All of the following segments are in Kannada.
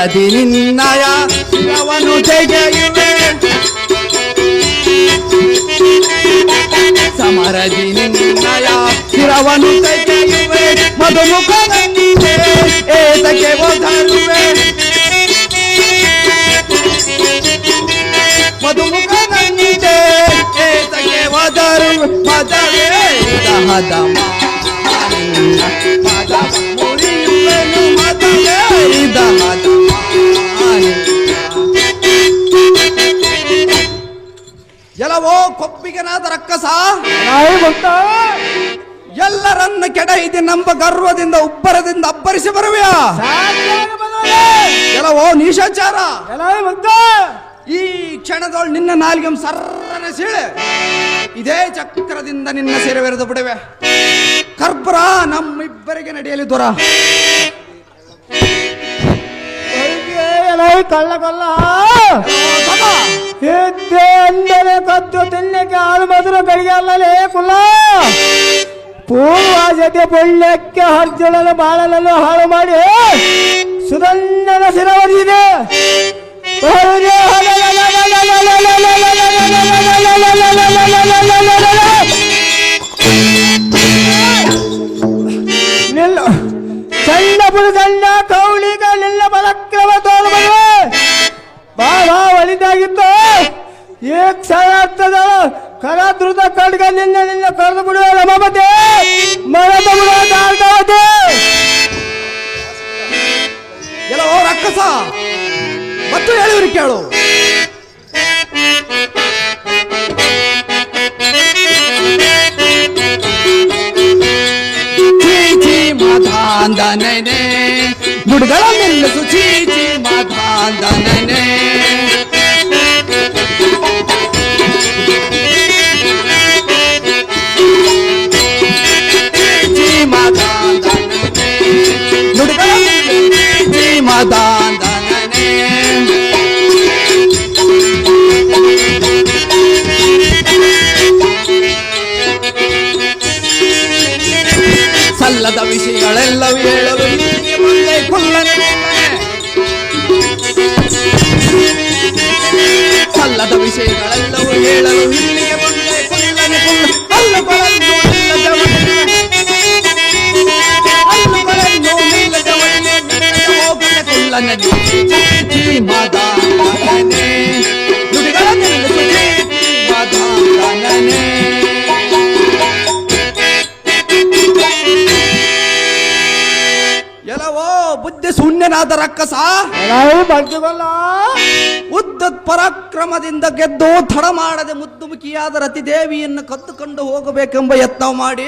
ಸಮರದಿ ನಿನ್ನಯ ಶಿರವನ್ನು ತೆಗೆಯುವೆ ಸಮರದಿ ನಿನ್ನಯ ಶಿರವನ್ನು ತೆಗೆಯುವೆ ಮಧುಮುಖದಂತೆ ಏತಕ್ಕೆ ಓದರುವೆ ಮಧುಮುಖದಂತೆ ಏತಕ್ಕೆ ಓದರು ಮದವೇ ದಹದ ಕೊಪ್ಪಿಗೆನಾದ ರಕ್ಕಸ? ನಾಯಿ ಕೆಡ ಎಲ್ಲರನ್ನ ಕೆಡಹಿದೆ ನಂಬ ಗರ್ವದಿಂದ ಉಬ್ಬರದಿಂದ ಅಬ್ಬರಿಸಿ ಬರುವೆಯಾ? ಬಂದವನೇ. ನೀಶಾಚಾರ. ಈ ಕ್ಷಣದೊಳು ನಿನ್ನ ನಾಲ್ಗೆ ಸರ್ರನೆ ಸೀಳೆ. ಇದೇ ಚಕ್ರದಿಂದ ನಿನ್ನ ಸೇರವೆರೆದು ಬಿಡುವೆ. ಕರ್ಪುರ ನಮ್ಮಿಬ್ಬರಿಗೆ ನಡೆಯಲಿ ದೂರ. ಕಳ್ಳ ತಮ, ಇದ್ದೆ ಅಂದರೆ ಕದ್ದು ತಿನ್ನಕ್ಕೆ ಹಾಲು ಮಧುರ ಕಡೆಗೆ ಅಲ್ಲಲೇ ಕುಲ್ಲ ಪೂರ್ವ ಜೊತೆ ಪುಣ್ಯಕ್ಕೆ ಅರ್ಜುನನ ಬಾಳನನ್ನು ಹಾಳು ಮಾಡಿ ಸುಧನ್ಯನ ಶಿರವರಿದೆ ಈ ಕ್ಷಣ ಆಗ್ತದ? ಕರ ಕಡ್ಗ ನಿನ್ನ ನಿನ್ನ ಕರೆದು ಬಿಡುವ ರಮಾಪತಿ. ಮರದ ಬಿಡುವ ಎಲ್ಲ ಓ ರಕ್ಕಸ ಮತ್ತು ಹೇಳಿವ್ರಿ ಕೇಳು. ಚೀಚಿ ಮಾಧಾಂದನೆ ನುಡಿಗಳ ನಿಲ್ಲಿಸು ಚೀಚಿ ಮಾಧಾಂದನೆ ಕುಲ್ಲನೆ ಚೀಚಿ ಮಾದಾನೆ ನುಡಿಗಳ ನಿಲ್ಲಿಸು ಚೀಚಿ ಮಾದಾನೆ ಎಲ್ಲವೋ ಬುದ್ಧಿ ಶೂನ್ಯನಾದ ರಕ್ಕಸ ನಾವು ಬರ್ತೀವಲ್ಲ ಉದ್ದತ್ ಪರಾಕ್ರಮದಿಂದ ಗೆದ್ದು ತಡ ಮಾಡದೆ ಮುದ್ದುಮುಖಿಯಾದ ರತಿದೇವಿಯನ್ನು ಕದ್ದುಕೊಂಡು ಹೋಗಬೇಕೆಂಬ ಯತ್ನ ಮಾಡಿ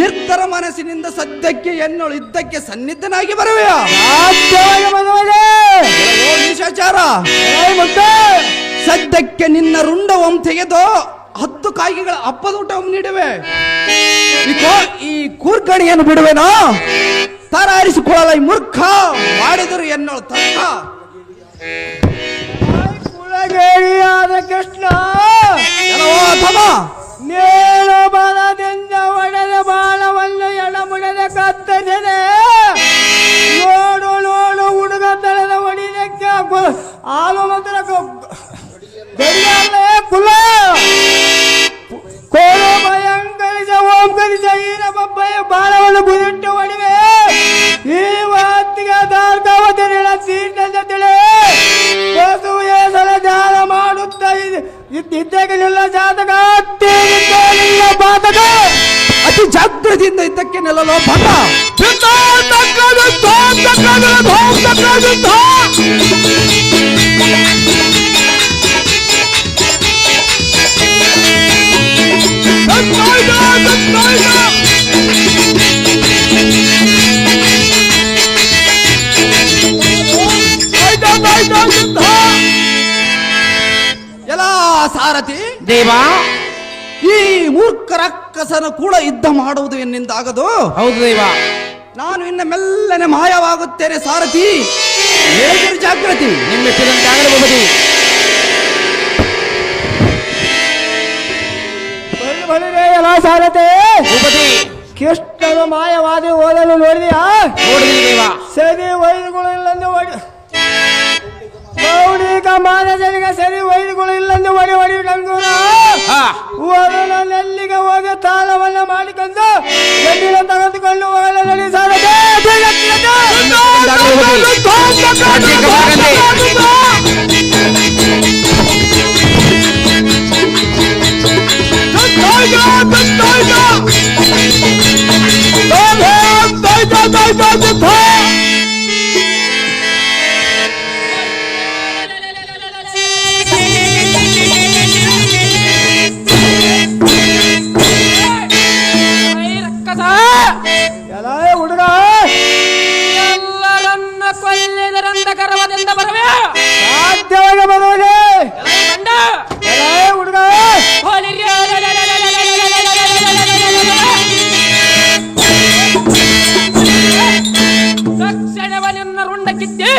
ನಿರ್ತರ ಮನಸ್ಸಿನಿಂದ ಸದ್ಯಕ್ಕೆ ಎನ್ನೋಳು ಇದ್ದಕ್ಕೆ ಸನ್ನಿಧನಾಗಿ ಬರುವೆಯ. ಸಾಧ್ಯವಾಗಿ ಬಂದವನೇ ನಿಶಾಚಾರ ನಾಯಿ ಸದ್ಯಕ್ಕೆ ನಿನ್ನ ರುಂಡವಂ ತೆಗೆದು ಹತ್ತು ಕಾಯಿಗಳ ಅಪ್ಪದೂಟ ನೀಡುವೆ. ಈ ಕೂರ್ಗಣಿಯನ್ನು ಬಿಡುವೆನೋ? ತರಾರಿಸಿಕೊಳ್ಳಲ ಈ ಮೂರ್ಖ ಮಾಡಿದರು ಎನ್ನೋಳು ತರ್ಕ. ಕುಳಗೇರಿಯಾದ ಕೃಷ್ಣ. ನೇಳು ಬಲದಿಂದ ಒಡೆದ ಬಾಳವನ್ನು ಎಡಮುಡದ ಕತ್ತನೆ ನೋಡು ನೋಡು ಹುಡುಗ ತಳೆದ ಒಡಿದಕ್ಕೆ ಹಾಲು ಮಾತ್ರ ಅತಿ ಜಾಗ್ರತೆಯಿಂದ ಇದ್ದಕ್ಕೆ ನೆಲ್ಲಲು ಭಟ ಎಲ್ಲ ಸಾರಥಿ ದೇವಾ ಈ ಮೂರ್ಖ ರಕ್ಕಸನ ಕೂಡ ಯುದ್ಧ ಮಾಡುವುದು ಎನ್ನಿಂದಾಗದು? ಹೌದು ದೈವ. ನಾನು ಇನ್ನ ಮೆಲ್ಲನೆ ಮಾಯವಾಗುತ್ತೇನೆ ಸಾರಥಿ. ಹೇಳಿದರು ಜಾಗೃತಿ ನಿಮ್ಮೆಚ್ಚಿದಂತೆ ಆಗಲು ಸಾರಥಿ. ಭೂಪತಿ. ಕೃಷ್ಣನ ಮಾಯವಾದಿ ಓದಲು ನೋಡಿದ್ಯಾ? ನೋಡಿದಿರಿ ದೇವ. ಸರಿ ವೈದ್ಯಗಳು ಇಲ್ಲಂದು ಓಡಿ ಮಾನಜನಿಗೆ ಸರಿ ವೈದ್ಯಗಳು ಇಲ್ಲಂದು ಒಡಿ ಒಡಿ ಡಂಗೂರ ಹಾ ನೆಲ್ಲಿಗೆ ಹೋಗಿ ತಾಳವನ್ನ ಮಾಡಿಕೊಂಡು ಎಣ್ಣಿನ ತೆಗೆದುಕೊಂಡು ಹೋಗಲು ನಡಿ ಸಾಧ್ಯವಾಗಿ ಎಲ್ಲ ಹುಡುಗ ನಿನ್ನ ರುಂಡ ಕಿತ್ತಿ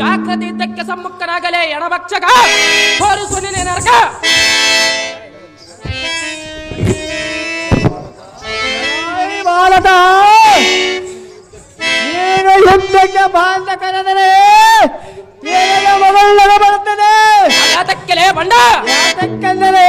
ಜಾಗ್ರತೆ ಇದ್ದಕ್ಕೆ ಸಮ್ಮುಖನಾಗಲೇ ಎಡಭಕ್ಷಕ ನಿನ್ನ ನರಕ ಏಯ್ ಯುದ್ಧಕ್ಕೆ ಬಾಂಧ ಕರೆದರೆ ನಿನಗೆ ಮಗಳ ಬರುತ್ತದೆ. ಬಂಡ. ಯಾಕಂದರೆ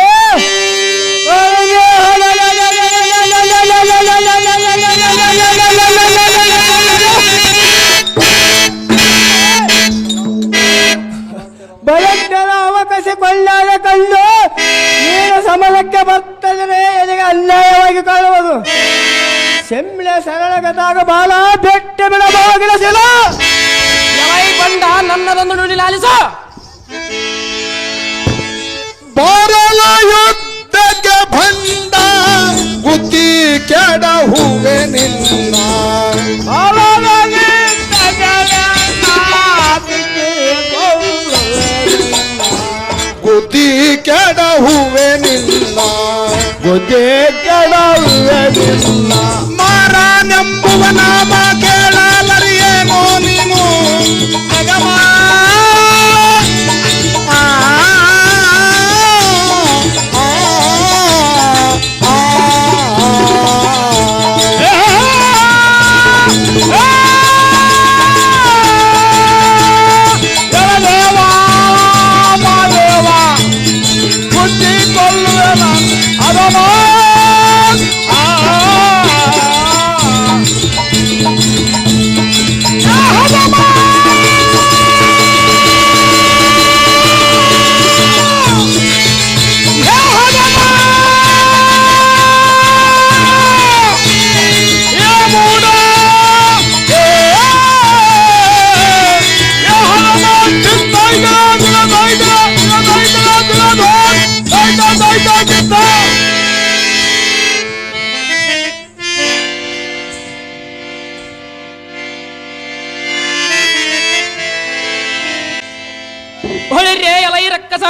ಬಾಲ ಬೆಟ್ಟ ಬಿಡಬಹುದಿಲ್ಲ ಶಿಲ ಎಲೈ ಬಂಡ ನನ್ನದೊಂದು ನುಡಿ ಲಾಲಿಸು ಬಾರಲ ಯುದ್ಧಕ್ಕೆ ಬಂದ ಬುದ್ಧಿ ಕೆಡ ಹೂವೆ ನಿಲ್ಲ ಬುದ್ಧಿ ಕೆಡ ಹೂವೆ ನಿಲ್ಲ ಬುದ್ಧಿ ಕೆಡ ಹೂವೆ ನಿಲ್ಲ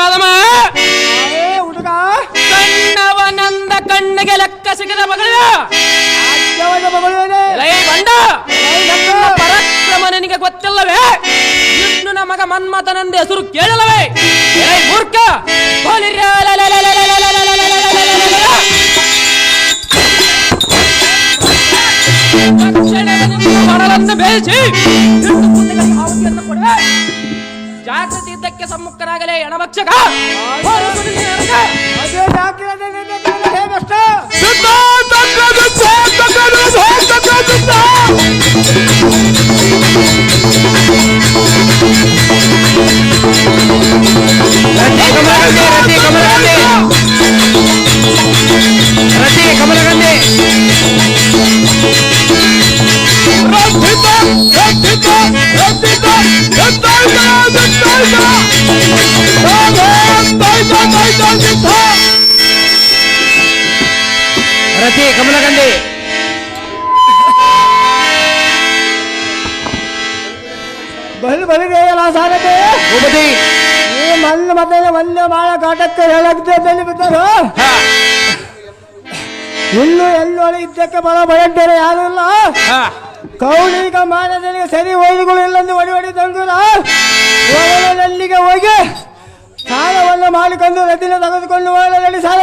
ರಕ್ಕಸಾದಮ ಹುಡುಗ ಕಣ್ಣವನಂದ ಕಣ್ಣಿಗೆ ಲೆಕ್ಕ ಸಿಗದ ಮಗಳ ಎಲೈ ಬಂಡ ನನ್ನ ಪರಾಕ್ರಮ ನಿನಗೆ ಗೊತ್ತಿಲ್ಲವೇ ವಿಷ್ಣು ನಮಗ ಮನ್ಮಥನೆಂದು ಹೆಸರು ಕೇಳಲವೇ ಎಲೈ ಮೂರ್ಖ ಮರಳನ್ನು ಬೇಯಿಸಿ ಜಾಗೃತಿ ಇದ್ದಕ್ಕೆ ಸಮ್ಮುಖನಾಗಲೇ ಎಣಭಕ್ಷಕ ಹೋರು ರತಿ ಕಮಲಗಂಧಿ ಬಲ್ ಬಲಿದೆಯಲ್ಲ ಸಾರದೆ ಭೂಪತಿ ಈ ಮಲ್ಲು ಮತ್ತೆ ಒಂದೇ ಬಾಳ ಕಾಟಕ್ಕೆ ಹೇಳಕ್ತದಲ್ಲಿ ಬಿದ್ದರು ಹಾ ಇನ್ನು ಎಲ್ಲೊಳ ಇದ್ದಕ್ಕೆ ಬರ ಭಯಂಕರ ಯಾರು ಇಲ್ಲ ಹಾ ಕೌಳಿಗ ಮಾನದನಿಗೆ ಸರಿ ಒಯ್ದುಗಳು ಇಲ್ಲಂದು ಒಡಿ ಒಡಿ ತಂಗುರ ಅಲ್ಲಿಗೆ ಹೋಗಿ ಸಾಲವನ್ನು ಮಾಡಿಕೊಂಡು ರದಿನ ತೆಗೆದುಕೊಂಡು ಹೋಗಲಲ್ಲಿ ಸಾಲ